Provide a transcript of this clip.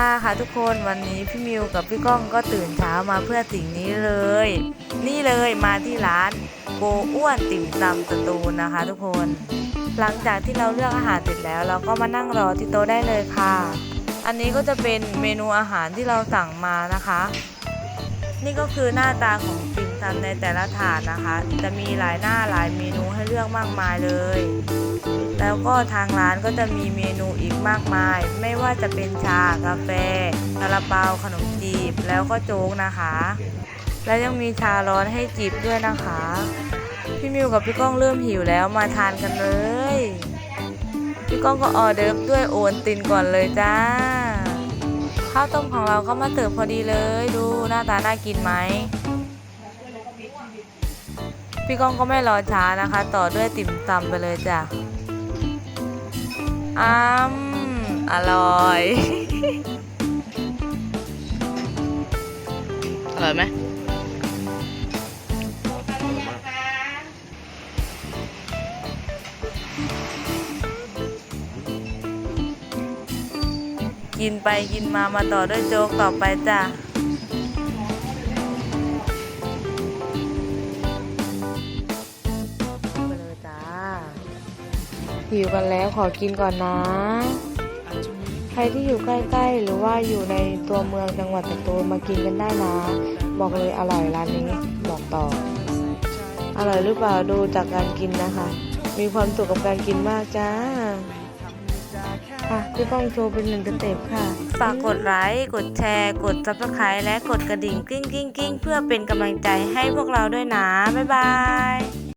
ค่ะค่ะทุกคนวันนี้พี่มิวกับพี่ก้องก็ตื่นเช้ามาเพื่อสิ่งนี้เลย นี่เลยมาที่ร้านโกอ้วนติ่มซำสตูนนะคะ ทุกคน หลังจากที่เราเลือกอาหารเสร็จแล้ว เราก็มานั่งรอที่โต๊ะได้เลยค่ะ อันนี้ก็จะเป็นเมนูอาหารที่เราสั่งมานะคะ นี่ก็คือหน้าตาของ ซำในแต่ละถาดนะคะ จะมีหลายหน้าหลายเมนูให้เลือกมากมายเลย แล้วก็ทางร้านก็จะมีเมนูอีกมากมาย ไม่ว่าจะเป็นชากาแฟซาลาเปาขนมจีบแล้วก็โจ๊กนะคะ แล้วยังมีชาร้อนให้จิบด้วยนะคะ พี่มิวกับพี่ก้องเริ่มหิวแล้วมาทานกันเลยพี่ก้องก็ออเดิร์ฟด้วยโอนตินก่อนเลยจ้าข้าวต้มของเราก็มาเติมพอดีเลย ดูหน้าตาน่ากินไหม พี่ก้องก็ไม่รอช้านะคะ ต่อด้วยติ่มซำไปเลยจ้ะอ้มอร่อย อร่อยไหมกินไปกินมามาต่อด้วยโจ๊กต่อไปจ้ะ หิวกันแล้วขอกินก่อนนะ ใครที่อยู่ใกล้ๆ หรือว่าอยู่ในตัวเมืองจังหวัดสตูลมากินกันได้นะ บอกเลยอร่อยร้านนี้บอกต่อ อร่อยหรือเปล่าดูจากการกินนะคะ มีความสุขกับการกินมากจ้าค่ะพี่ก้องโชว์เป็นหนึ่งสเต็ปค่ะ ฝากกดไลค์ กดแชร์ กด subscribe และกดกระดิ่งกริ๊งกริ๊งกริ๊งเพื่อเป็นกำลังใจให้พวกเราด้วยนะ บ๊ายบาย